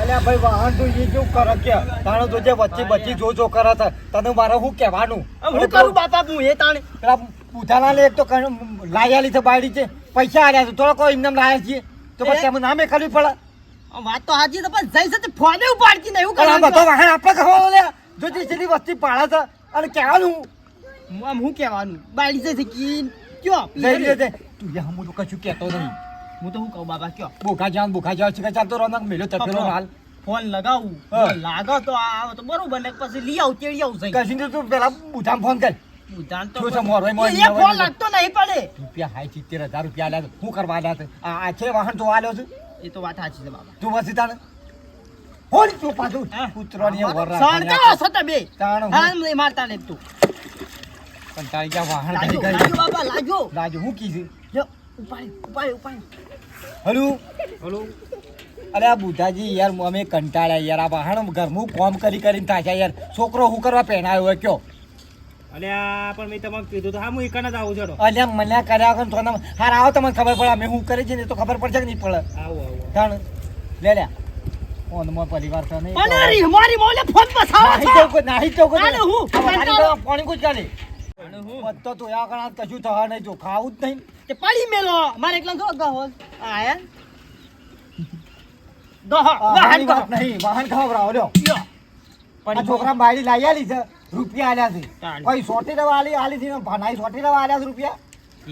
અલ્યા ભાઈ વાહન તું એ કેવું કરે કે? તાણો તો જે વચ્ચે બચ્ચી જો જો કરે છે. તને મારે શું કહેવાનું? હું કરું બાપા હું એ તાણે. પેલા પૂછાના લે એક તો લાયાલી છે બાયડી છે. પૈસા આલ્યા છે. થોડો કોઈ એમને લાયા છીએ. તો પછી એમ નામે ખાલી પડે વાત તો હાજી તો પણ જઈ સાથે ફોને ઉપાડતી નહીં. એવું બધો વાહન આપણે ખાવાનો લે. જો જે સીધી વસ્તી પાડે છે. અને કહેવાનું. હું આમ હું કહેવાનું? બાયડી કયો? છે તું યા તો કશું કહેતો નહીં. હું તો હું કહું બાબા કયો? ભૂખા જાન ભૂખા જાન છે ચાલતો ને મેલો તપેલો હાલ. ફોન લગાવું. હા. લાગો તો આવો તો બરોબર ને પછી લઈ આવું તેડી આવું જઈ કશું તું પેલા બુધામ ફોન કર. બુધાન તો શું એ ફોન લાગતો નહીં પડે. રૂપિયા હાઈ સિત્તેર હજાર રૂપિયા છે. શું કરવા આ આ વાહન તો આલ્યો છે? એ તો વાત સાચી છે બાબા. તું વસી તાણે હોલ તું પાછું. હા. છો. તાણ હું. મારતા ને તું. પણ તારી જ્યાં વાહન બાબા લાગ્યો લાગ્યો હું કીધું જો હલો? હલો? અરે આ બુધાજી યાર અમે કંટાળ્યા યાર. આ વાહણ ઘરનું કોમ કરી કરીને થાક્યા યાર. છોકરો હું કરવા પહેણાયો હોય કયો? અલ્યા પણ મેં તમને કીધું તો હા હું એકન જ આવું છું અલ્યા મને કર્યા વગર તો હાર આવો તમને ખબર પડે. અમે હું કરી છે ને તો ખબર પડશે કે નહીં પડે. આવો આવું. તાણ લે લે. ફોનમાં પરિવાર તો નહીં અને રી મારી મોલે ફોન પછાવો નાહી છો. નાહી ચૌકો હું? પાણી કુછ ચાલે તો તો યા કણા કશું થવા નહીં જો ખાવું જ નહીં. તે પડી મેલો. મારે એકલા તો ગહો આયા દોહો વાહન ગહો નહીં. વાહન ખવડાવો લ્યો. યો છોકરા બાયડી લાવી આલી છે. રૂપિયા આલ્યા છે. ભાઈ સોટી રવા આલી આલી છે ભાનાઈ સોટી રવા આલ્યા છે રૂપિયા?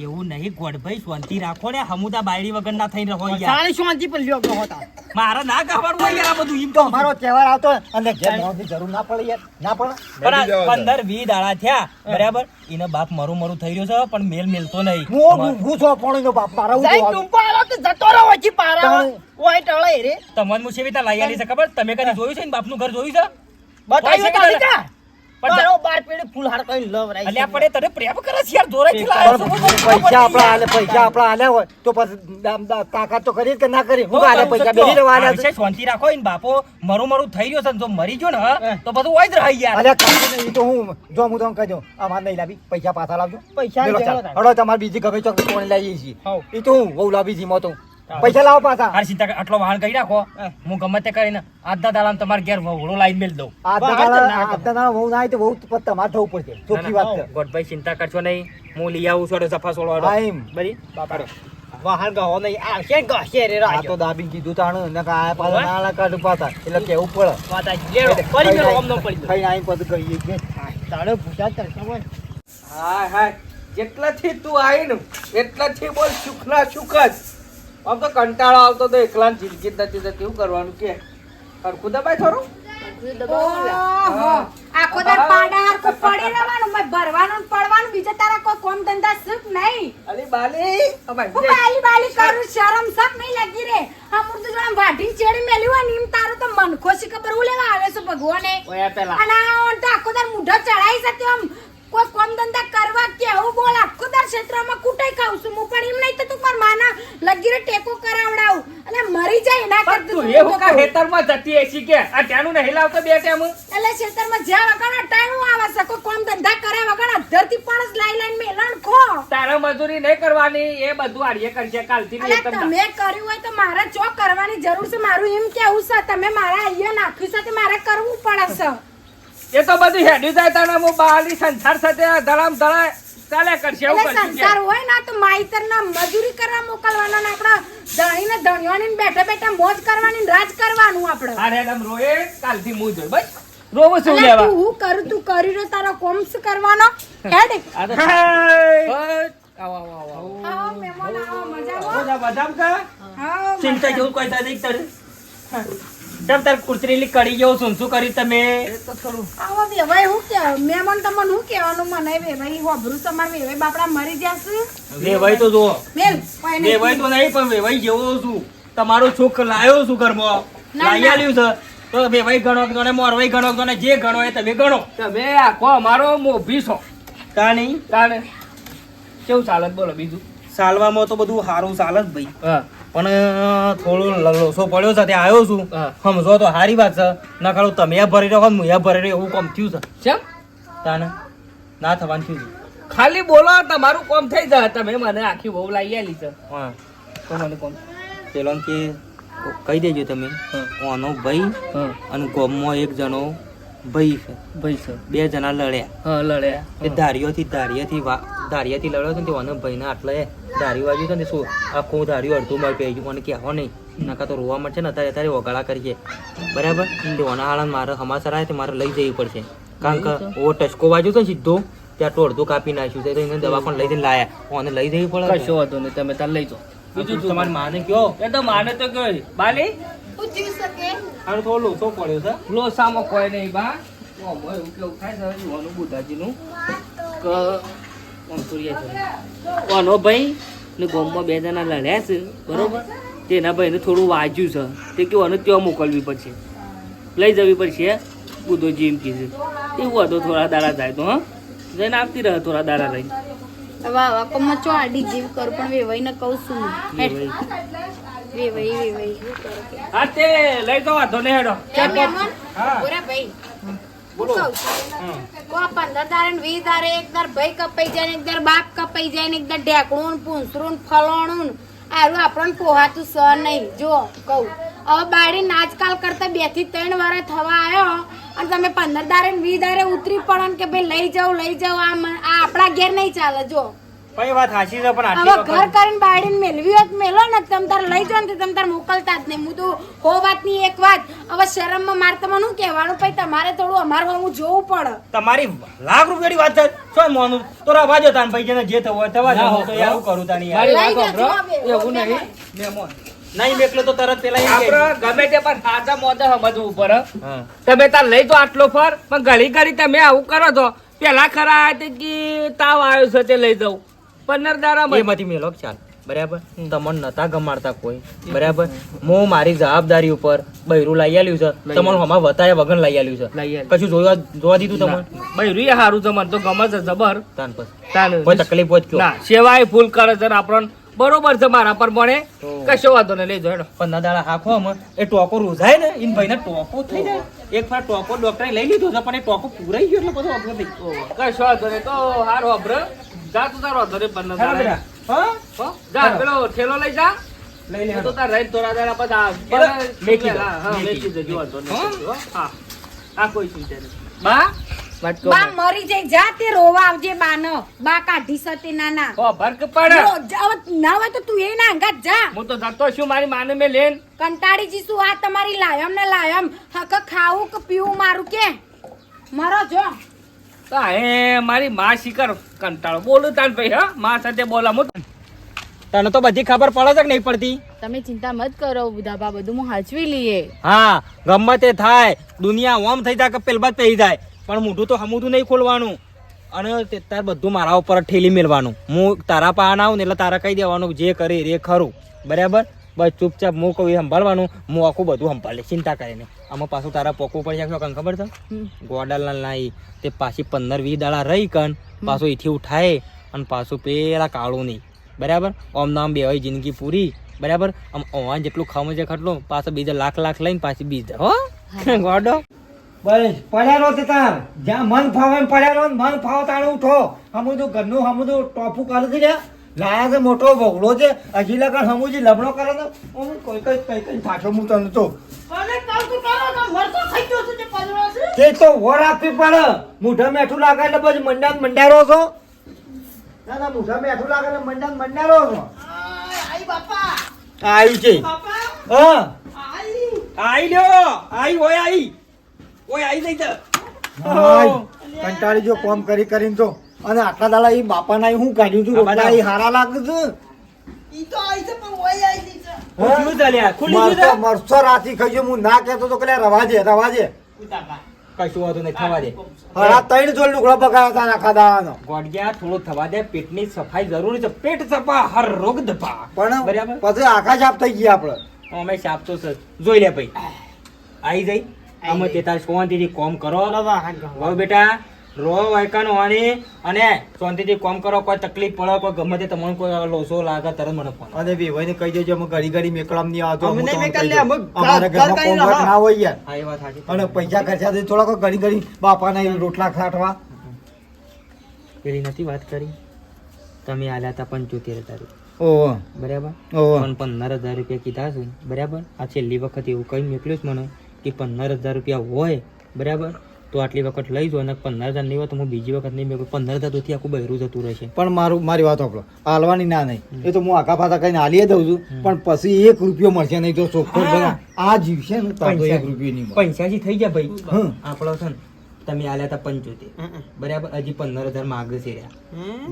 એવું નહીં ગોડભાઈ શાંતિ રાખો ને. હમુદા બાયડી વગર ના થઈને રહો યાર. શાંતિ પણ લ્યો ગહો તા મારે ના કહેવાનું હોય યાર આ બધું એમ તો તો અમારો તહેવાર આવતો અને ઘેર મોંથી જરૂર ના પડે યાર. ના પડે? પણ પંદર વી દાડા થયા. બરાબર? એને બાપ મરું મરું થઈ રહ્યો છે પણ મેલ મેલતો નહીં. હું હું છો પોણીનો બાપ મારા હું જઈ જોવાનું. ટુંપો કે જતો રહો વચ્ચે પારા. ઓય ટળે રે. તમને હું લઈ આલી છે ખબર? તમે કદી જોયું છે ને બાપનું ઘર જોયું છે? બતાવ્યું પણ પણ તો પછી દામ- દા- તાકાત તો કરી ના કરી હું આલે પૈસા બેસી રહેવા આ આલ્યા છે. વિશે શાંતિ રાખો ને બાપો મરું મરું થઈ રહ્યો છે જો મરી ગયો ને તો બધું હોય જ રહી યાર. તો હું જો હું તમને કહી દઉં અમારે નહીં લાવી પૈસા પાછા લાવજો. પૈસા તમારે બીજી ગમે ચોક લાવીએ છીએ એ ઈ તો હું વહુ લાવી છીએ મોતો પૈસા લાવો પાછા. હાર સીધા આટલો વાહન કરી રાખો હું. ગમે તે કરીને આધા દાડામાં તમારે ઘેર વહુડો લાઈન મેલ દઉં. ના કરો. આજના દાડા વહુ ના આવે તો વહુ તમારે થવું પડશે. ચોખ્ખી વાત છે. ગોડભાઈ ચિંતા કરશો નહીં. હું લઈ આવું છું સફા સોળવાડો હા, બરી? બાપા. વાહન ગહો નહીં. આવશે ગહશે રે આ તો દાબી કીધું તાણ. ને કા આ પાછા નાળા કાઢ પાતા એટલે કેવું પડે. વાત લેડો પડી ગયો ઓમ ન પડી ગયો. ખાઈને આવીને પછી કહીએ કે. તાળો ભૂસા તરસો હોય હાય હાય જેટલાથી તું આવીને એટલાથી બોલ સુખના સુખ જ. આમ તો કંટાળો આવતો તો એકલા જિંદગી નથી થતી. એવું કરવાનું કે? હરખું દબાય થોડું? આખો દાડ પાડા હરખું પડી રહેવાનું, મય ભરવાનું પડવાનું, બીજા તારા કોઈ કોમ ધંધા સુખ નહીં. અલી બાલી. હું બાલી બાલી કરું, શરમ સબ નહીં લાગી રે. આ મૂર્તિ જોડે વાઢી ચેડી મેલી હોય ને એમ તારું તો મન ખોશી ખબર હું લેવા આવે છે ભગવાને. પેલા. અને આ ઓન તો આખો દાડ મુઢો ચડાઈ છે તેમ કોઈ કોમ ધંધા કરવા કેવું બોલ આખો દાડ ક્ષેત્રમાં કૂટાઈ ખાઉં છું હું પણ એમ નહીં તો તું મારા માના લગીરે ટેકો કરાવડાવું. અને મરી જાય એના કરતા તું એ હોકા કહું. જતી એસી કે? આ ત્યાંનું નહીં લાવતો બે ટાઈમ? એટલે ખેતરમાં જ્યાં વગર અટાણું આવે છે કોઈ કોમ ધંધા કરે વગર ધરતી પણ જ લાઈ લાઈન મેલણ ખો. તારા મજૂરી નહીં કરવાની એ બધું આડીએ કરજે કાલથી મેં તમે કર્યું હોય તો મારે ચો કરવાની જરૂર છે? મારું એમ કેવું છે તમે મારા અહીંયા નાખ્યું છે તે મારે કરવું પડે છે. એ તો બધું હેડી જાય તને હું બહારની સંસાર સાથે ધડામ ધડા ચાલે કરશે એવું કરશે સંસાર હોય ના તો માઈતર ના મજૂરી કરવા મોકલવાના ને આપડા ધણી ને ને બેઠા બેઠા મોજ કરવાની ને રાજ કરવાનું આપડે અરે રેડમ રોએ કાલથી હું જોઈ બસ. રોવો શું લેવા? તું હું કરું તું કરી રહ્યો તારો કોમ્સ કરવાનો? હેડ. આવો આવો આવો આવો. આવો મહેમાન આવો મજા આવો બધા બદામ ચિંતા જેવું કોઈ તારીખ નહીં તારે તાર કુતરેલી કડી જેવું શું શું કરી તમે. આવો વેવાય હું કે મહેમાન તમને હું કહેવાનું મને? વેવાય હોભરું છે મારે વેવાય બાપડા મરી જશે. વેવાઈ તો જો મેલ કોઈ ભાઈ તો નહીં પણ વેવાઈ જેવો છું. તમારો છોક લાયો છું ઘરમાં. લાઈ આલ્યું છે. તો વેવાઈ ગણો ગણે મોરવાઈ ગણો ગણે જે ગણો એ તમે ગણો. તમે આખો અમારો મોભી છો. કા નહીં કાને કેવું ચાલે? બોલો બીજું. સાલવામાં તો બધું સારું ચાલે જ ભાઈ. હા. પણ થોડો લોસો પડ્યો છે ત્યાં આવ્યો છું. સમજો તો સારી વાત છે. ના ખાલું તમે ભરી રહ્યો હું ભરી રહ્યો એવું કોમ થયું છે. કેમ? તાને ના થવાનું થયું છે. ખાલી બોલો તમારું કોમ થઈ જાય. તમે મને આખી બહુ લાવી આલી છે. હા. તો મને કોમ. પેલો કે કહી દેજો તમે ઓનો ભાઈ અને ગોમમાં એક જણો ભાઈ ભાઈ છે. બે જણા લડ્યા. હા લડ્યા. એ ધારીઓથી ધારીએથી ધારીએથી લડ્યો છે ને તે ઓનો ભાઈને આટલે ધારી વાજુ છે ને શું આખું ધાર્યું અડધું માર પી ગયું મને કહેવો નહીં. નકા તો રોવા મળશે ને અત્યારે અત્યારે ઓગાળા કરીએ બરાબર? તે ઓના હાળા મારે હમાસર આવે તે મારે લઈ જવી પડશે. કારણ કે ઓ ટચકો વાગ્યો છે સીધો ત્યાં તો અડધું કાપી નાખ્યું છે. તો એને દવા પણ લઈ જઈને લાયા. ઓને લઈ જવી પડે? કશો વાંધો નહીં તમે તાર લઈ જાઓ. બીજું તમારી માને કયો? એ તો માને તો કઈ બાલી? શું શકે? આનું થોડું લોચો પડ્યો છે? લોસામાં કોઈ નહીં બા. ઓમો એવું કેવું થાય છે યુવાનું બુધાજીનું કે ઓમ ઓનો ભાઈ ને ગોમમાં બે જણા લડ્યા છે બરોબર? તેના ભાઈને થોડું વાંચ્યું છે. તે કહેવાનું ત્યાં મોકલવી પડશે. લઈ જવી પડશે બુધો જીમ કીધું એવું હતું થોડા દાડા જાય તો હા? જઈને આપતી રહે થોડા દાડા રહી. વાહ વાહ કોમમાં ચો આડી જીવ કર પણ વેવાઈને કહું છું. હા તે લઈ હેડો. ભાઈ. કો પંદર ને વીસ દાડે એક દર ભાઈ કપાઈ જાય ને એક દર બાપ કપાઈ જાય ને એક દર ઢેકણું પૂંસરું ફલોણું આરું આપણને પોહાતું સહ નહીં. જો કહું. હવે બાળી આજકાલ કરતા બેથી ત્રણ વાર થવા આવ્યો અને તમે પંદર દારે ને વીસ દાડે ઉતરી પડો ને કે ભાઈ લઈ જાઓ લઈ જાઓ આ આપણા ઘેર નહીં ચાલે. જો. ભાઈ વાત સાચી છે પણ હવે ઘર કરીને બાળીને મેલવી હોત મેલો ને તમ તાર લઈ જાઓ ને તમ તાર મોકલતા જ નહીં હું તો હો વાતની એક વાત હવે શરમમાં માર તમને શું કહેવાનું? પછી તમારે થોડું અમારું હું જોવું પડે. તમારી લાખ રૂપિયાની વાત છે. શું મોનું? તો રવા જો તાન પૈસા જે થવું હોય થવા દો. તો એવું કરું તાની વાત. એવું નહીં. મહેમાન નહીં મેકલો તો તરત પેલા એમ ગમે તે પણ સાચા મોઢે સમજવું પડે તમે તાર લઈ તો આટલો ફર પણ ઘડી ઘડી તમે આવું કરો છો. પેલા ખરા કે તાવ આવ્યો છે તે લઈ જાઉં. પંદર દાડા એમાંથી મેલો ચાલ. બરાબર? તમને નતા ગમાડતા કોઈ. બરાબર? હું મારી જવાબદારી ઉપર બૈરું લઈ આલ્યું છે. તમારું હમણાં વતાયા વગર લઈ આલ્યું છે. કશું જોવા જોવા દીધું તમને? ભાઈ રૂએ હારું છે મને તો ગમે છે જબર. તાન પર કોઈ તકલીફ હોય ના સેવાય ફૂલ કરે છે આપણને બરોબર છે મારા પર મને. કશો વાંધો નહીં લઈ જાઓ પણ ના દાડા હાખો અમે એ ટોકો રોજાય ને ઇન ભાઈને ટોકો થઈ જાય. એક વાર ટોકો ડોક્ટરે લઈ લીધો છે પણ એ ટોકો પૂરાઈ ગયો એટલે બધો આપણે થઈ કશો વાંધો નહીં તો હારો અભ્ર. જા તું તારો હાલો દાડા બેટા. હા? જા પેલો ઠેલો લઈ જા. લઈ લે તો તાર રહીને થોડા દાડા પછી મેકી દો, હા, હા, મેકી. મેકી જો નહીં. હો? આ કોઈ ચિંતા નહીં. બા? બા મરી જઈ જા તે રોવા આવજે બાનો. બા કાઢી સતી નાના. ઓ ભરક પડ. જા, ના હોય તો તું એ ના અંગાત જા. હું તો જતો છું મારી માને મેં લેન કંટાળી જીશું આ તમારી લાયમ ને લાયમ. હક ખાવું કે પીવું મારું કે? મરો જો. તો હે મારી માં શિકર કંટાળો. બોલું તાન ભાઈ હા? માં સાથે બોલા હું તને તો બધી ખબર પડે છે કે નહીં પડતી? તમે ચિંતા મત કરો બુધાબા બધું હું હાચવી લઈએ. હા ગમે તે થાય. દુનિયા ઓમ થઈ જાય કે પેલ બાદ પહી જાય. પણ મોઢું તો હમુઠું નહીં ખોલવાનું. અને તે તાર બધું મારા ઉપર ઠેલી મેળવાનું હું તારા પાન આવું ને એટલે તારા કહી દેવાનું જે કરે એ ખરું. બરાબર? બસ ચૂપચાપ હું કહું એ સંભાળવાનું. હું આખું બધું સંભાળે ચિંતા કરીને આમાં પાછું તારા પોકવું પડી જાય કંઈ ખબર છે? ગોડાલા લાઈ તે પાછી પંદર વીસ દાડા રહી કન પાછું એથી ઉઠાય અને પાછું પેલા કાળું નહીં. બરાબર? ઓમ નામ બે હોય જિંદગી પૂરી. બરાબર? આમ ઓવાન જેટલું ખાવું છે ખટલું પાછું બીજા લાખ લાખ લઈને પાછી બીજ. હો? ગોડો? બસ પડ્યા રહો તે તાર. જ્યાં મન ફાવે એમ પડ્યા રહો મન ફાવે તાણે ઉઠો. હમું ઘરનું હમું ટોપું કરી છે લ્યા. છે મોટો બગડો છે. હજી લગન હમુજી લબણો કરે તો હું કોઈ કઈ કઈ કઈ પાછો હું તને તો તે તો વર આપવી પડે મૂઢા મેઠું લાગે એટલે પછી મંડા ને મંડારો છો. ના ના મૂઢા મેઠું લાગે એટલે મંડ્યા મંડારો છો. આવ્યું છે. હા. આઈ. લ્યો. આઈ હોય આઈ. ઓય આઈ જઈ કંટાળી જો કોમ કરી કરીને તો અને આટલા દાડા એ બાપા ના હું કાઢ્યું રોટલા એ હારા લાગે છે મરચો રાતી ખાઈ હું ના કેતો તો કે રવાજે રવાજે. કશું વાંધો નહીં થવા દે. હરા ત્રણ જોડ લુગડો હતા આખા દાડાનો. ગોડિયા થોડું થવા દે પેટની સફાઈ જરૂરી છે. પેટ સફા હર રોગ ધપા પણ પછી આખા સાફ થઈ ગયા આપડે. અમે સાપ તો સર જોઈ લે ભાઈ. આઈ જઈ. અમે તે તાર શાંતિથી કોમ કરો. હવે બેટા. રો વાયકાનો વાણી. અને શાંતિથી કોમ કરો કોઈ તકલીફ પડે કોઈ ગમે તે તમને કોઈ લોસો લાગે તરત મને ફોન અને બેભાઈ ને કહી દેજો અમે ઘડી ઘડી મેકળામ નહીં આવતો અમે નહીં મેકળ લે, અમે અમારા ઘર- ઘરમાં કોમ. ના હોય યાર. હા એ વાત સાચી. અને પૈસા ખર્ચા દે થોડા કોઈ ઘડી ઘડી બાપા ના રોટલા ખાટવા. પેલી નથી વાત કરી? તમે આલ્યા હતા પંચોતેર તારીખ ઓહો. બરાબર? ઓહો. પણ પંદર હજાર રૂપિયા કીધા છે. બરાબર? આ છેલ્લી વખત એવું કઈ મેકળ્યું છે મને કે પંદર હજાર રૂપિયા હોય. બરાબર? તો આટલી વખત લઈ જાઓ અને પંદર હજાર નહીં હોય તો હું બીજી વખત નહીં મેં પંદર હજાર તોથી આખું બહેરું જતું રહેશે. પણ મારું મારી વાત આપણો હાલવાની ના નહીં. એ તો હું આખા પાછા કઈને હાલીએ દઉં છું. પણ પછી એક રૂપિયો મળશે નહીં. તો ચોખ્ખો આ જીવશે ને એક રૂપિયો નહીં મળે. થઈ ગયા ભાઈ. આપણો છે ને તમે આલ્યા હતા પંચોતેર. બરાબર? હજી પંદર હજાર માગે છે રહ્યા.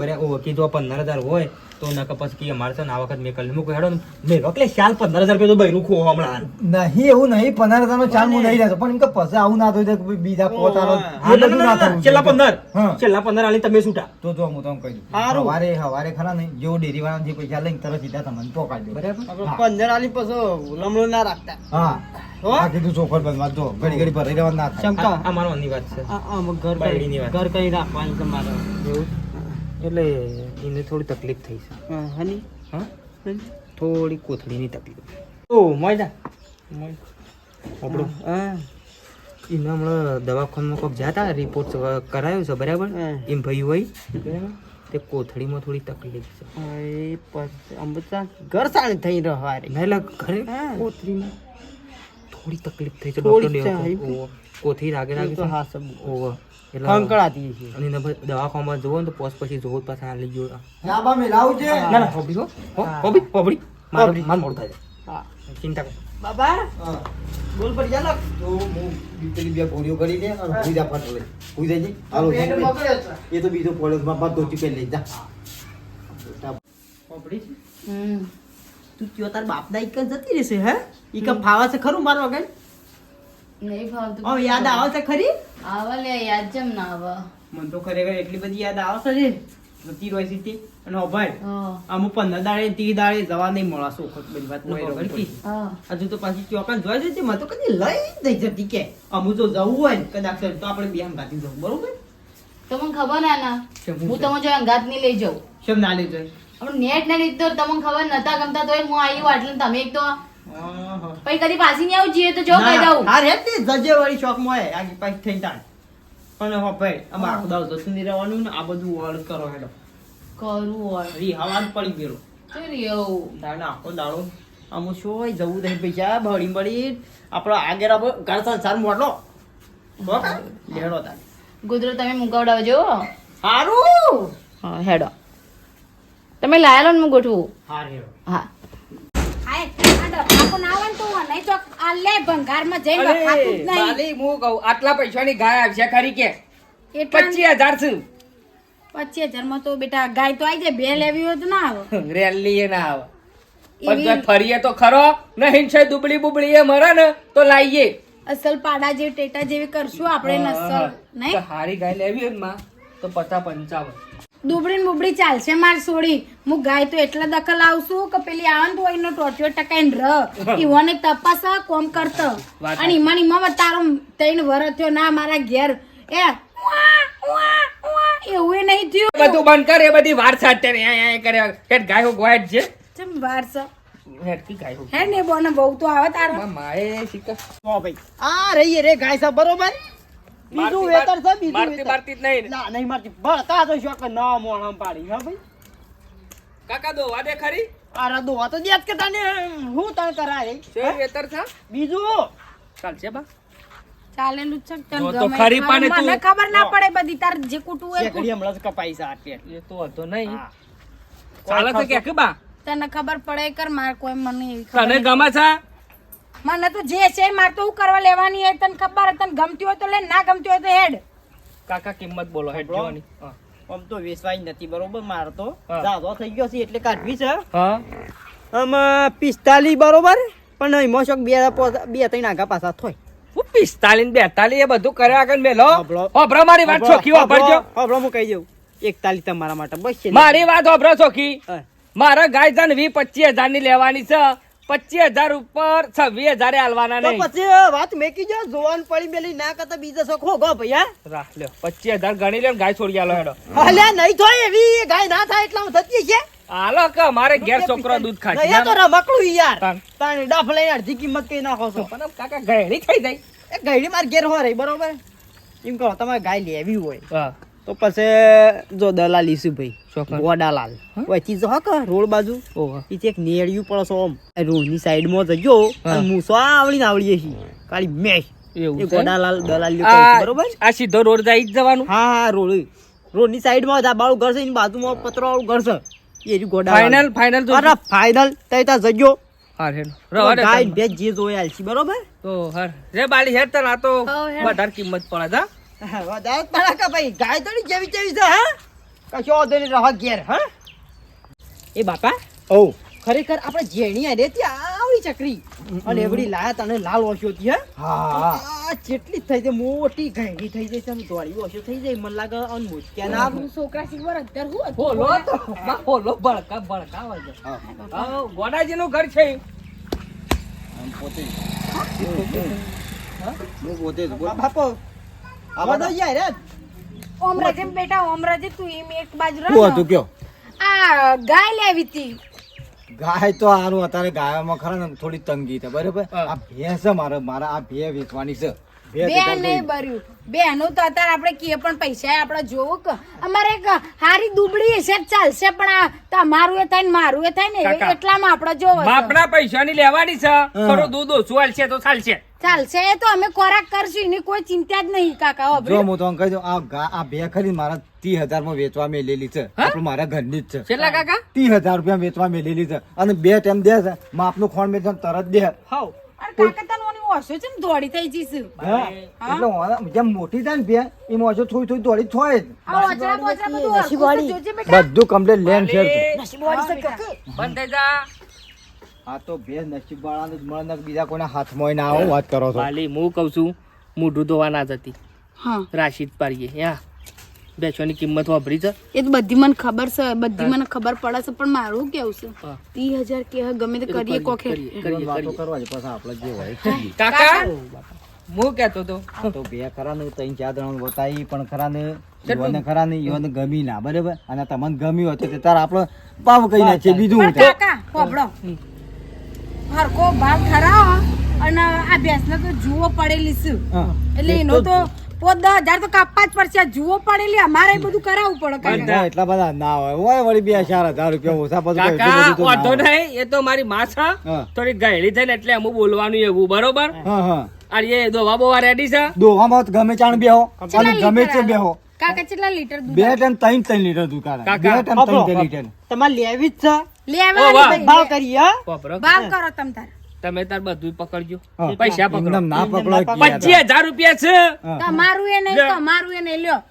બરાબર? ઓકે જો પંદર હજાર હોય તો નકર કપાસ કે અમારે છે આ વખત મેં કલ મૂકો હેડો મેં એટલે શાલ પંદર હજાર રૂપિયા તો બહેરું ખો હમણાં. નહીં એવું નહીં. પંદર હજાર નો ચાલ હું નહીં રહેતો પણ એમ કે પછી આવું ના થયું તો બીજા પોતાનો ના, ના, ના ના, છેલ્લા પંદર. છેલ્લા પંદર આલી તમે છૂટા. તો જો હું તમને કહી દઉં. હવારે હવારે ખરા નહીં. જેવો ડેરી વાળા જે પૈસા લઈને તરત સીધા તમને પોકાડી દે બરાબર. પંદર આલી પછી લમણો ના રાખતા. હા. આ કીધું ચોખર બંધ જો ઘડી ઘડી ભરાઈ રહેવા ના થાય. આ- આ મારવાની વાત છે. ઘર બાયડીની ઘર કઈ રાખવાની તમારે? એવું? એટલે એને થોડી તકલીફ થઈ છે. હની હા? થોડી કોથળીની તકલીફ. ઓ મોયદા. આપણું. એને હમણાં દવાખાનામાં કોક જતા રિપોર્ટ કરાયો છે બરાબર? એમ ભાઈ હોય. બરાબર. તે કોથળીમાં થોડી તકલીફ છે. અમૃતા ઘર સાણી થઈ રહ્યો ઘરે કોથળીમાં. થોડી તકલીફ થઈ છે થોડી ડોક્ટર છે, લેવા રાગે રાગે તો હા સબ ઓવર એટલે કંકળાતી છે અને એને પછી દવાખાનામાં જુઓ ને તો પોસ પછી જોવો તો પાછા લઈ ગયો. લાંબા મે લાવ છે. ના ના હોબળી હો. હો, હોબળી હોબળી માર માર મોડ થાય હા. ચિંતા કર. બાબા બોલ પર જા લખ. તો હું પેલી બે ગોળીઓ કરી દે અને હુઈ જા ફટ લઈ જજે હાલો એ તો બીજો પોલીસમાં બાદ દોટી પેલી લઈ જા પડી હમ. તું કયો તાર બાપ દા ઈકન જતી રહેશે હે? ઈકન ફાવા છે ખરું મારો વગર? નહીં ફાવતું ઓ યાદ આવે છે ખરી? આવા લે યાદ જેમ ના આવે. મને તો ખરેખર એટલી બધી યાદ આવશે છે જતી રહી છે તે. અને ઓ ભાઈ હા. અમુક પંદર દાડે તી દાડે જવા નહીં મળે સોખત બધી વાત નો ખબર કી. હા. હજુ તો પાછી ચોકન જોઈ જતી મને તો કદી લઈ જ નહીં જતી કે. અમુક જો જવું હોય કદાચ તો આપણે બે ગાતી જવું બરોબર? તમને ખબર ના? ના હું તમે જો અંગાત નહીં લઈ જાઉં. શેમ ના લઈ જાય નેટ ના લીધો તમને ખબર નતા ગમતા તોય હું આવી વાટલે તમે એક તો. પછી કદી પાછી નહીં આવું જઈએ તો જો કહી દઉં હા રે તે જજે વાળી શોખ મોય આગી પાછી થઈ તાણ. પણ હો ભાઈ આમાં આખો દાવ જતું નહીં રહેવાનું ને આ બધું વળ કરો હેડો. કરું હોય રી હવા પડી ગયેલો. તો એવું તાણ આખો દાડો. આમ શું હોય જવું નહીં પૈસા ભળી ભળી. આપણો આગળ આપણો ઘર સંસાર મોટો. હો કાં? લેડો તાણ. ગુદરો તમે મુકાવડાવજો. હારું! હેડો. તમે લાયા લો ને ગોઠવું? હા. ના ને આટલા પૈસાની ગાય આવશે ખરી કે? પચીસ હજાર છું પચીસ હજારમાં તો બેટા ગાય તો આવી જાય બે લેવી હોય તો ના આવે. રેલી ના આવે. પણ ફરીએ તો ખરો નહીં છે દુબળી બુબળી એ મરે ને તો લાવીએ અસલ પાડા જેવી ટેટા જેવી કરશું આપણે નસલ નહીં? હારી ગાય લેવી હોયમાં તો પચાસ પંચાવન. દુબળી બુબળી ચાલશે માર છોડી હું ગાય તો એટલા દખલ આવશું કે પેલી આવે હોય નો ટોટ્યો ટકાઈને ર ઈવોને તપાસ કોમ કરતો. અને ઈમાન ઈમાં તારો તૈન વર થયો ના મારા ઘેર. એ એવું એ નહીં થયું. બધું બંધ કર એ બધી વાર સાટે ને આ આ કરે. કે ગાયો હો ગોયટ છે ચમ વાર હે. ને બોને બહુ તો આવે તારો. માં માએ શીખ. હો ભાઈ. આ રહીએ રે ગાય સા બરોબર? બીજું વેતર છે બીજું મારતી મારતી નહીં ના. નહીં મારતી. ભણતા તો શોખ ન મોણમ પાડી હા ભાઈ? કાકા દો વાદે ખરી? આ રદો તો દેત કે તને હું તને કરાય? છે વેતર છે? બીજું? ચાલશે બા. ચાલેલું છે તને તો ખરી પાને તું- મને ખબર ના પડે બધી તાર જે કુટું હોય એ હમણાં કપાઈ છે આ એ તો હતો નહીં. ચાલે કે કે બા? તને ખબર પડે કર માર કોઈ મને તને ગમે છે? મને તો જે છે માર તો હું કરવા લેવાની હોય તને ખબર તને ગમતી હોય તો લે ના ગમતી હોય તો હેડ. કાકા કિંમત બોલો હેડ જોવાની. આમ તો વેસવાઈ નથી બરોબર? મારે તો જાદો થઈ ગયો છે એટલે કાઢવી છે. હા. આમાં પિસ્તાલીસ બરોબર? પણ એમાં શોખ બે બે ત્રણ આગા પાછા થોય. હું પિસ્તાલીસ બેતાલીસ એ બધું કર્યા આગળ મેલો. હોભળો મારી વાત ચોખી વાપરજો હોભરો હું કહી દઉં. એકતાલીસ તમારા માટે બસ મારી વાત હોભરો ચોખી મારા ગાય છે ને વી પચીસ હજારની લેવાની છે. પચીસ હજાર ઉપર છવ્વીસ હજાર હાલવાના નહીં. પછી વાત મેકી જો જોવાન પડી મેલી ના કરતા બીજો સખો ગો ભૈયા રાખ લ્યો પચીસ હજાર ગણી લ્યો ને ગાય છોડી આલો હેડો. અલ્યા નહીં થાય એવી ગાય ના થાય એટલા હું થતી છે હાલો કે મારે ઘેર છોકરો દૂધ ખાય નહીં, તો રમકડું યાર. તાણ ડાફ લઈને અડધી કિંમત કઈ નાખો છો? પણ કાકા ગયડી થઈ જાય. એ ગાયડી માર ઘેર હો રહી બરોબર? એમ કહો તમારે ગાય લેવી હોય. હા. તો પછી જો દલાલ ભાઈ ચોકન. ગોડાલાલ. વચ્ચે જો હક રોડ બાજુ. ઓહો. ઈ એક નેડિયું પડે છે રોડની સાઈડમાં જજો મૂસો આવડી ને આવડીએ છે કાળી મેશ. એવું એ ગોડાલાલ દલાલ બરોબર? આ સીધો રોડ જાય જવાનું? હા હા રોડ. રોડની સાઈડમાં ધાબાળું ઘર છે એની બાજુમાં પતરો વાળું ઘર છે. એ ગોડા ફાઈનલ ફાઇનલ ફાઇનલ અરે ફાઈનલ તઈ તા જજો. હા હેડ ગાય તમને. જે જોઈ આલસી બરોબર? તો હર. રે બાલી હેડ તને આ તો વધારે કિંમત પડે જા વધારે પડાકા ભાઈ. ગાય તો જેવી જેવી છે હા? કશો વાંધો નહીં રહો ઘેર હા? એ બાપા ઓ. ખરેખર આપણે જેણી આરે ત્યાં આવડી ચકરી. અને એવડી લાયા તને લાલ ઓશો હતી હા? હા જેટલી થઈ જાય મોટી ઘેડી થઈ જાય છે દોડી ઓશો થઈ જાય મને લાગે અને મોચક્યા ના હું છોકરા શીખવા અત્યારે હું હતું? બોલો તો બોલો બળકા બળકા વાગે ગોડાજી નું ઘર છે. હું? પોતે બાપો આવા યાર. ઓમરાજે બેટા ઓમરાજે તું એમ એક બાજુ રહો તું ને. હતું કયો? આ ગાય લેવી હતી. ગાય તો હારું અત્યારે ગાયોમાં ખરા ને થોડી તંગી છે બરાબર? આ ભેંસ મારે મારા આ ભે વેચવાની છે. ભે બે નહીં ભર્યું બેનું તો અત્યારે આપણે કીએ પણ પૈસા આપણે જોવું કે અમારે એક હારી દુબળી હશે ચાલશે પણ આ મારું એ થાય ને મારું એ થાય ને એટલામાં આપણે જોવો છે. પૈસા ની લેવાની છે. થોડું દૂધ ઓછું હાલશે તો ચાલશે. ચાલશે એ તો અમે ખોરાક કરશું એની કોઈ ચિંતા જ નહીં કાકા જો? હું તો કહી દઉં આ ગા આ બે ખરી મારા ત્રીસ હજારમાં વેચવા મેલેલી છે. આપણું મારા ઘરની જ છે. કેટલા કાકા? ત્રીસ હજાર રૂપિયા વેચવા મેલેલી છે. અને બે ટાઈમ દે છે માપનું ખોણ મેં તરત દે. હાવ. બધું કમ્પ્લેટ લેન છે બંધ આ તો બે નસીબનું જ મળે બીજા કોઈ હાથમાં ના આવો વાત કરો છો. બાલી હું કઉ છું મોઢું ધોવા ના જતી. હા. રાશિદ પારીએ યા બેસવાની કિંમત વાપરી છે. એ તો બધી મને ખબર છે બધી મને ખબર પડે છે પણ મારું કેવું છે? ત્રીસ હજાર કે ગમે તે કરીએ કોખે. વાતો કરવા છે પછી આપણે જે હોય. કાકા? હું કેતો તો આ તો બે ખરા ને ત્રણ ચાર જણા બતાવી પણ ખરા ને યુવાને ખરા ને યુવાને ગમી ના બરાબર? અને તમને ગમ્યું હોય તો તાર આપણે પાવ કહી નાખીએ બીજું કાકા હોભળો હરકો ભાવ ઠરાવો અને આ ભેંસને તો જુઓ પડેલી છે. એટલે એનો તો પોત દસ હજાર તો કાપવા જ પડશે. જુઓ પડેલી અમારે બધું કરાવવું પડે કાકા એટલા બધા ના હોય. હોય વળી બે ચાર હજાર રૂપિયા ઓછા પછી કાકા વાંધો નહીં. એ તો મારી માછા થોડી ગાયડી થઈ ને એટલે અમુક બોલવાનું એવું બરોબર? હા હા. અરે એ દોવા બોવા રેડી છે? દોવામાં ગમે ચાણ બેહો. અને ગમે તે બેહો. કાકા કેટલા લીટર દૂધ બે ટન ત્રણ ત્રણ લીટર દૂધ કાકા બે ટન ત્રણ ત્રણ લીટર. તમારે લેવી જ છે. લેવાની ભાવ કરીએ ભાવ કરો તમ તાર. તમે તાર બધું પકડજો. પૈસા પકડો. ના પકડો પચીસ હજાર રૂપિયા છે. તમારું એ નહીં તમારું એ નહીં લ્યો.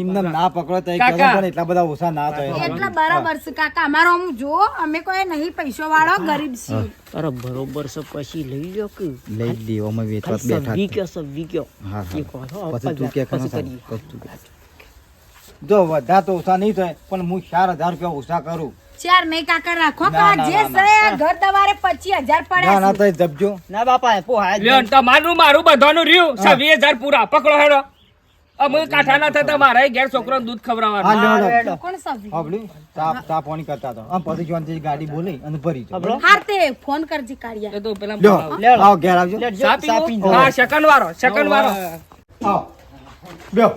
એમનેમ ના પકડો તો પણ એટલા બધા ઓછા ના થાય. એટલા બરાબર છે કાકા. અમારો હું જો અમે કોઈ નહીં પૈસો વાળો ગરીબ છીએ. અરે બરોબર છે પછી લઈ લો કે. લઈ લેવો અમે વેચવા બેઠા જ કયો સવી કયો. હા, હા. છો, પછી તું કે પછી ખરા તું કે. જો વધારે તો ઓછા નહીં થાય પણ હું ચાર હજાર રૂપિયા ઓછા કરું. ચાર નહીં કાકા રાખો કા જે છે ઘર દવારે પચીસ હજાર ના ના તો જપજો. ના બાપા પોહાય લ્યો. તમારું મારું બધાનું રહ્યું. હજાર પૂરા. પકડો હેડો. અમે કાઠા ના થતા મારા ઘેર છોકરો દૂધ હા ખવડાવવાનું કોણ સાબી પાણી કરતા તો આમ પછી જોનથી ગાડી બોલી અને ભરી જો હારતે ફોન કરજી કાળિયા તો પેલા લ્યો, બોલાવો. ઘેર આવજો? પીને હા સેકન્ડ વાળો સેકન્ડ વાળો. આવ બ્યો.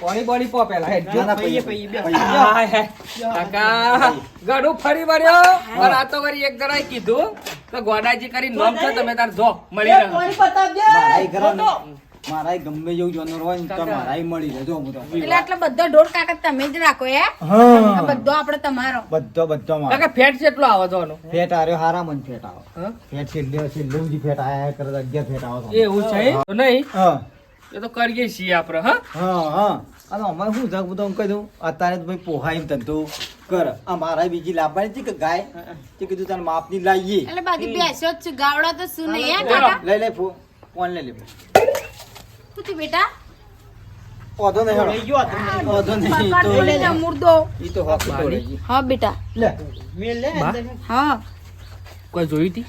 પાણી બોડી પો પેલા. હેડ જો. ના, ના, પૈયે, પૈયે, પૈયે, પૈયે. હાય, હાય. કાકા ઘણું ફરી વળ્યો. પણ આ તો વળી એક જણાએ કીધું. કે ગોડાજી કરી નોમ છે તમે તાર જો મળી એ રહે કોની પતાવજે? મારાય ઘરે મારાય ગમે જેવું જાનવર હોય ને તો મારાય મળી જો બધો એટલે આટલા બધો ઢોર કાકા તમે જ રાખો હે? હા. બધો આપણે તમારો. બધો બધો મારો. કાકા ફેટ કેટલો આવે છે આનો? ફેટ આર્યો હારા મન ફેટ આવો? ફેટ છેલ્લે છેલ્લે ફેટ આયા કરે તો અગિયાર ફેટ આવો એવું છે તો નહીં? હા. એ તો કરીએ છીએ આપણે હા? હા હા. અને અમારે શું છે બધું કહી દઉં અત્યારે તો ભાઈ પોહાય એમ ધંધો. કર. આ મારા બીજી લાવવાની કે ગાય? તે કીધું તારે માપની લાવીએ એટલે બાકી બેસો જ છે ગાવડા તો શું નહીં હે કાકા? લઈ લે ફો. ફોન લઈ લે શું બેટા? ઓધો નહીં લઈ ગયો. ઓધો નહીં તો મુર્દો. ઈ તો હોક હા બેટા. લે. મેલ લે, હા. કોઈ જોયું હતી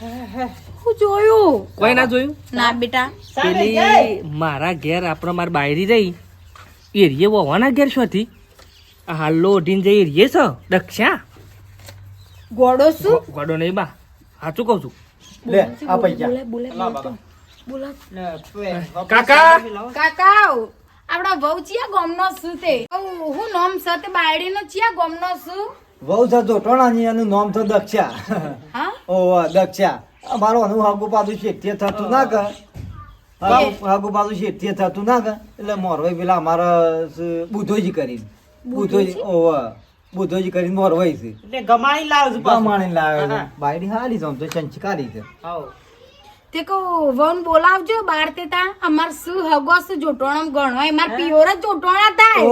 હું જોયું. કોઈ ના જોયું? ના બેટા. પેલી મારા ઘેર આપણે મારી બાયરી રહી. એરિયે વવાના ઘેર શું હતી? આ હાલ્લો ઓઢીને જઈ એરિયે છે દક્ષા. ગોડો શું? ગોડો નહીં બા. સાચું કહું છું. લે આ પૈસા કાકા! કાકા આપડા વહુ ચિયા ગોમનો શું તે? હું નોમ છે બાયડી બાયડીનો ચિયા ગોમનો શું? વહુ છે જોટોણાની એનું નામ તો દક્ષા. ઓ ઓહો દક્ષા. મારો અનુ હાગુ પાછું શેઠીએ થતું ના કર. હાગુ- હાગુ પાછું તે થતું ના કર. એટલે મોરવાઈ પેલા અમારા બુધોજી કરી બુધોજી ઓહો બુધોજી કરીને મોરવાઈ છે. એટલે ગમાણી લાવજો પાછું. ગમાણી લાવે છે. હા. બાયડી હારી છે આમ તો સંસ્કારી છે. હાઉ. તે કહું વન બોલાવજો બાર તે તા અમાર શું હગો શું જોટોણમ ગણો માર પિયોર જ જોટોણા થાય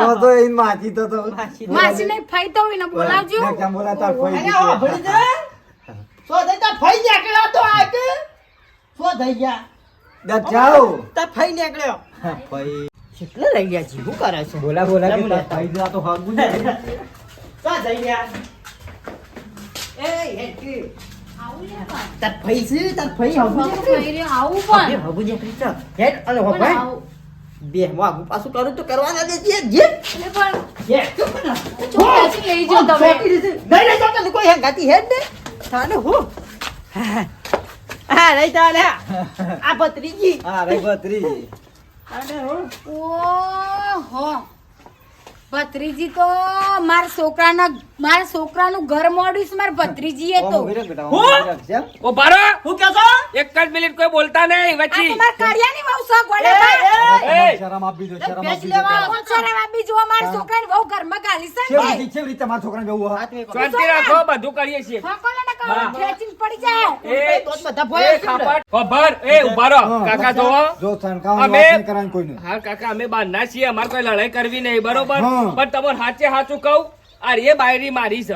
તો તો એ માજી તો તો માસી નહીં ફઈ તો એને બોલાવજો કેમ બોલા તાર ફઈ અરે આ ભણી સો દે. તાર ફઈ નીકળ્યો તો આજે? સો થઈ ગયા? દા જાઓ તાર ફઈ નીકળ્યો. ફઈ કેટલા લઈ ગયા છે? શું કરે છે? બોલા બોલા કે. તાર ફઈ જા તો હાગુ છે. સો થઈ ગયા? એ, હેડકી. તાર ફઈ છે? તાર ફઈ હગું છે? આવું હવે પણ હગું છે કરી ચાલ. હેડ અને હો પણ ભાઈ. બે હું આગું પાછું કરું તો કરવાના દે જે જે એટલે પણ જે ચૂપ ના. ચોક્કસ લઈ હો, તમે. નહીં નહીં ચોકી કોઈ હેંગાતી હેડ ને થાને હું હા નહીં તાને આ ભત્રીજી હા થાને હું ઓહો ભત્રીજી તો મારા છોકરાના મારા છોકરાનું ઘર મોડ્યું છે મારા ભત્રીજીએ તો. ઓ બારો? હું કહો છો એક જ મિનિટ કોઈ બોલતા નહીં આ તમાર કાળિયાની વહુ એ. એ, એ, શરમ આપી દો શરમ આપી દો રે બાપી? જુઓ, મારા છોકરાની વહુ ઘરમાં ગાલી છે છે તમારા છોકરાને જવું હાથ મેં કહો. શાંતિ રાખો બધું કરીએ છીએ. ફોકોલે ને કહો, હા. ખેંચીને પડી જાય. એ બધા ભોય છે ને. ખાપટ ખબર. એ ઊભા રહો કાકા દક્ષા, જો તણકાવાની અમે- વાત નહીં કરવાની કોઈનું. હા કાકા અમે બાંધના છીએ. અમારે કોઈ લડાઈ કરવી નહીં બરોબર? પણ તમને સાચે સાચું કહું આ રે બાયરી મારી છે.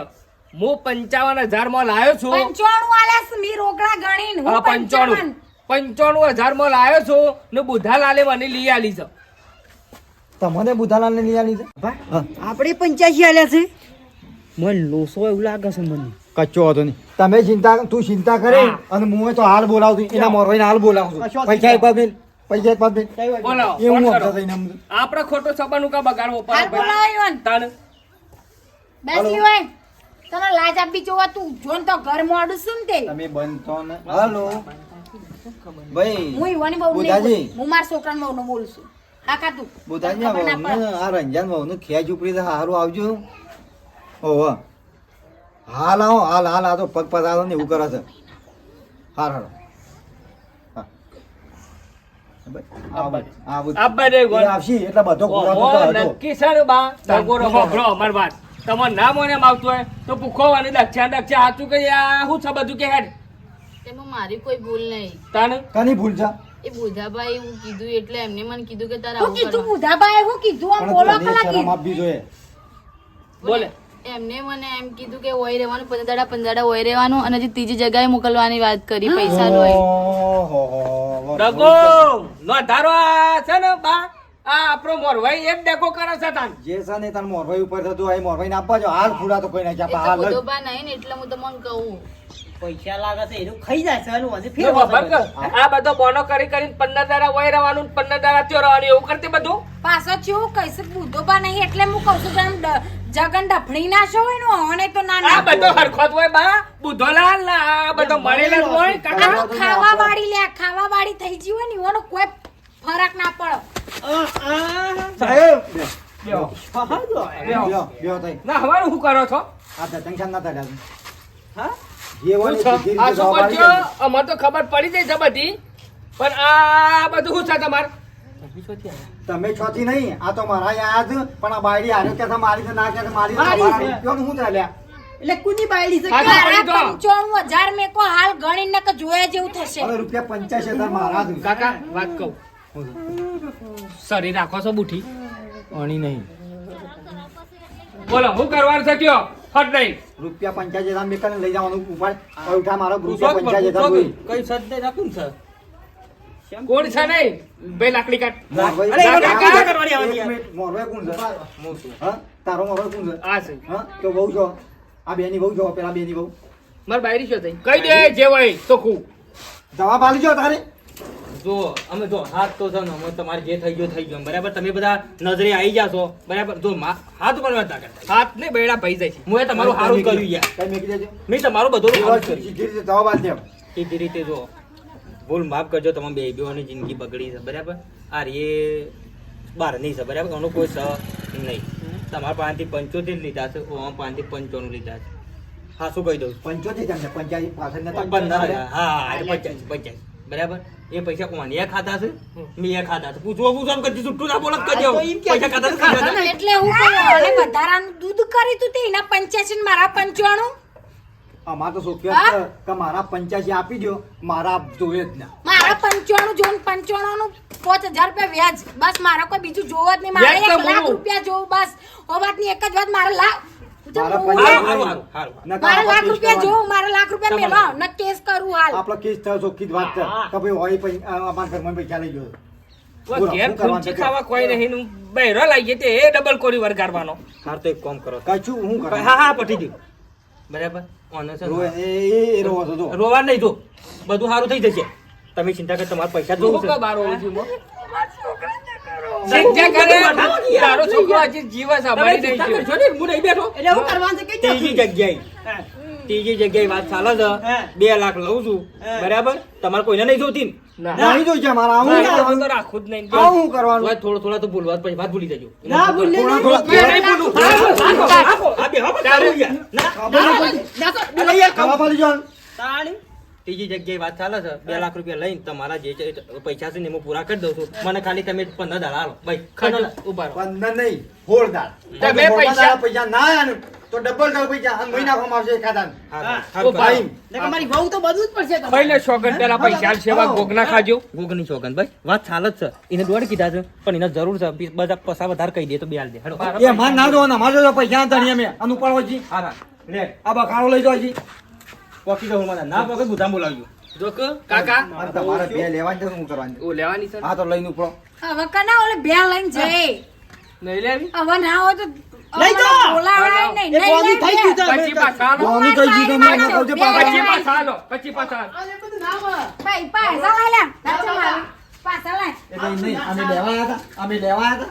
હું પંચાવન હજારમાં લાયો છું. પંચાણું આલ્યા મી રોકડા ગણીને. હું પંચાણું. પંચાણું. હજારમાં લાયો છું ને બુધાલાલે મને લઈ આલી છે. તમને બુધાલાલને લઈ આલી છે? આપડે આપણે પંચ્યાસી આલ્યા છે? મને લોસો એવું લાગે છે મને. કચ્ચો હતો નહીં તમે ચિંતા તું ચિંતા કરે અને હું તો હાલ બોલાવું છું એના મોરવાઈને હાલ બોલાવું છું પૈસા એક બાદ પૈસા એક બાદ એવું હું ફોન થઈને આપણે ખોટો સબાનું કા બગાડવો પડે બોલાવ્યો ને. બેસી હોય. તને લાજ આપી જોવા તું જોન તો ઘર મોડું શું તે. તમે બંધ તો ને હાલો. ભાઈ હું ઈવાની બહુ નહીં બુધાજી. હું મારા છોકરાને બહુ બોલું છું. હા કા તું? બુધાજી ના આ રંજાન વહુનું ખેંચ ઉપડી તો હારું આવજો. ઓહો. હાલ આવો હાલ હાલ આ તો પગ પધારો ને એવું કરે છે. હાર હા. તમાર ના મને આવતું હોય તો દક્ષા દક્ષા હાચું કે આ શું છે બધું કે હેડ? તેમાં મારી કોઈ ભૂલ નહીં. તાને? કાની ભૂલ છે? એ બુધાભાઈ એવું કીધું એટલે એમને મને કીધું કે તારે હું કીધું કરવાનું. હું કીધું આમ બોલો કલા કીધું. બોલે. એમને મને એમ કીધું કે ઓય રહેવાનું પંદરડા પંદરડા ઓય રહેવાનું અને હજી ત્રીજી જગ્યાએ મોકલવાની વાત કરી પૈસા નો ડગો નો ધારો આ છે ને બા આ આપણો મોરભાઈ એક ડેકો કરે છે તાન. જે છે ને તાન મોરભાઈ ઉપર થતું હોય મોરભાઈ ને આપવા જો હાલ ફૂડા તો કોઈ નાખ્યા હાલ જ. નહીં ને એટલે હું તમને કહું. પૈસા લાગે છે એનું ખાઈ જાય છે એનું હજી જો ફેરવો ખબર કે આ બધો બોનો કરી કરીને પંદર દાડા વહી રહેવાનું પંદર દાડા ત્યો રહેવાનું એવું કરતી બધું પાછો ચેવું કહીશ બુધોબા નહીં એટલે હું કહું છું કે જગન ડફણી નાશો હોય ને હોને તો ના આ ના બધો હરખો હોય બા બુધોલાલ ના આ બધો મળેલા હોય કાકા ખાવા વાળી લે ખાવા વાળી થઈ જી હોય ને ઓનો કોઈ ફરક ના પડે સાહેબ. હા ના હવે હું કરો છો આ ધતંગ ના થાય હા ને. અમાર તો ખબર પડી જાય છે બધી. પણ આ બધું શું છે તમારે? તમે છોથી નહીં આ તો મારા યાદ પણ આ બાયડી હારે કે મારી છે ના કે મારી છે, છે. શું ચાલ્યા? એટલે કુની બાયડી છે? હા, પંચાણું હજાર મેં કો હાલ ગણીને કે જોયા જેવું થશે. હવે રૂપિયા પંચ્યાસી હજાર મારા કાકા વાત કહું. શરીર રાખો છો બુઠી. અણી નહીં. બોલો હું કરવાનું છે કયો? ફટ નહીં. રૂપિયા પંચાયત હજાર મેં લઈ જવાનું. ઉપાડ. ઉઠા મારો રૂપિયા પંચાયત હજાર કઈ સદ રાખું છે કોણ છે નહીં? બે લાકડી કાઢ. અરે, કરવાની કોણ છે? હા? તારો મારો કોણ છે? આ છે. હા? તો બહુ છો? આ બેની બહુ છો? પેલા બેની બહુ માર બાયરી શું થઈ? કઈ દે જે હોય તો ખું. જવાબ આલી જો તારે. જો અમે જો હાથ તો છે ને અમે તમારે જે થઈ ગયું થઈ ગયું. બરાબર? તમે બધા નજરે આવી જાશો. બરાબર? જો હાથ પણ વાત કરતા. હાથ ને બેડા ભાઈ જાય છે. હું તમારું સારું કર્યું યાર. મેં તમારું બધું સારું કર્યું. રીતે જવાબ જો. ભૂલ માફ કરજો તમે બે બેઓની જિંદગી બગડી છે બરાબર? આ રે બાર નહીં છે બરાબર? એનો કોઈ સ નહીં. તમારા પાંચથી પંચોતેર લીધા છે પાસેથી પંચાણું લીધા છે. હા શું કહી દઉં? પંચોતેર પંચાયત પાછળ હા પચાસ પચાસ બરાબર? એ પૈસા કોની ખાતા છે મેં ખાતા છે પૂછવા પૂછવા એમ કરતી છૂટું ના બોલો જ કરજો પૈસા ખાતા ખાતા એટલે હું કહું વધારાનું દૂધ કરી તું તે એના પંચ્યાસી મારા પંચાણું? અમાર તો શું કે મારા પંચ્યાસી આપી દો મારા જોઈએ જ ના. મારા પંચાણું જોન પંચાણું નું પાંચ હજાર રૂપિયા વ્યાજ. બસ મારા કોઈ બીજું જોવા જ નહીં. મારે એક લાખ રૂપિયા જોવું બસ. ઓ વાતની એક જ વાત મારે લાખ મારા હું- હારું, પંચાયત હારું, હારું, હારું. નકર મારે આપણે લાખ રૂપિયા કરવાનો. જોવું લાખ રૂપિયા તમારે. મેળવો કેસ કરું હાલ. આપણો કેસ થયો ચોખ્ખી વાત છે કે ભાઈ હોય પૈ- અમારા ઘરમાં પૈસા લઈ ગયો. ઘેર શું કરવાનું ફૂંચી છે? ખાવા કોઈ નહીં બહેરો લાગીએ તે એ ડબલ કોરી વરગાડવાનો હાર તો એક કામ કરો. કશું હું કરું હા હા પટી ગયું. બરાબર. રોવો નહીં જો બધું સારું થઈ જશે. તમે ચિંતા કરો તમારા પૈસા જોવું છે. કરે. તારો છોકરો હજી જીવ છે, હું નહીં બેઠો. એટલે કરવાનું છે ત્રીજી જગ્યાએ. ત્રીજી જગ્યાએ વાત ચાલે છે. બે લાખ લઉં છું. બરાબર? તમારે કોઈને નહીં જોતી ને? નહીં જોઈ છે મારા આવું કરવાનું. જ નહીં. આવું કરવાનું? હવે થોડા તો ભૂલવા પછી વાત ભૂલી જજો. ના ભૂલે ભૂલું. ના, જો. ત્રીજી જગ્યાએ વાત ચાલે છે બે લાખ રૂપિયા લઈને તમારા જે પૈસા છે ને હું પૂરા કરી દઉં છું. મને ખાલી તમે પંદર દાડા હાલો ભાઈ ઊભા પંદર નહીં હોળ દાળ તમે પૈસા- પૈસા ના તો ડબલ ડબલ પૈસા અને મહિના નાખવામાં આવશે એકાદાને. હા. ભાઈ. નકર મારી વહુ તો બધું જ પડશે ભાઈ પહેલે શોગન પેલા પૈસા સેવા ગોગના ખાજો. ગોગની સોગંદ ભાઈ વાત ચાલે જ છે. એને દોડ કીધા છે પણ એને જરૂર છે બધા પૈસા વધારે કહી દે તો બે હાલ દે. હેડો. એ માર ના જોવાના, મારે જો પૈસા ના ધણીએ મેં. આનું ઉપાડો હા હા. લે આ બખાડો લઈ હજી. પોકી જવું મને. ના પોકે બુધામ બોલાવજો. જો કે કાકા? મારે તમારે બે લેવાની છે, શું કરવાની? ઓ લેવાની છે? હા તો લઈને ઉપડો. હવે કના ઓલે બે લઈને જઈ. નહીં લેવી? હવે ના હોય તો લઈ હવે બોલાવાય નહીં. નહીં થઈ ગયું. પછી પાછા આલો. થઈ ગયું તો મેં એના કહું છું, પાછા. પાછા આલો. પછી પાછા આલો. બધું ના ભાઈ પાછા લઈ લે પાછા મારે પાછા લઈ એટલે નહીં, અમે લેવા હતા અમે લેવા હતા.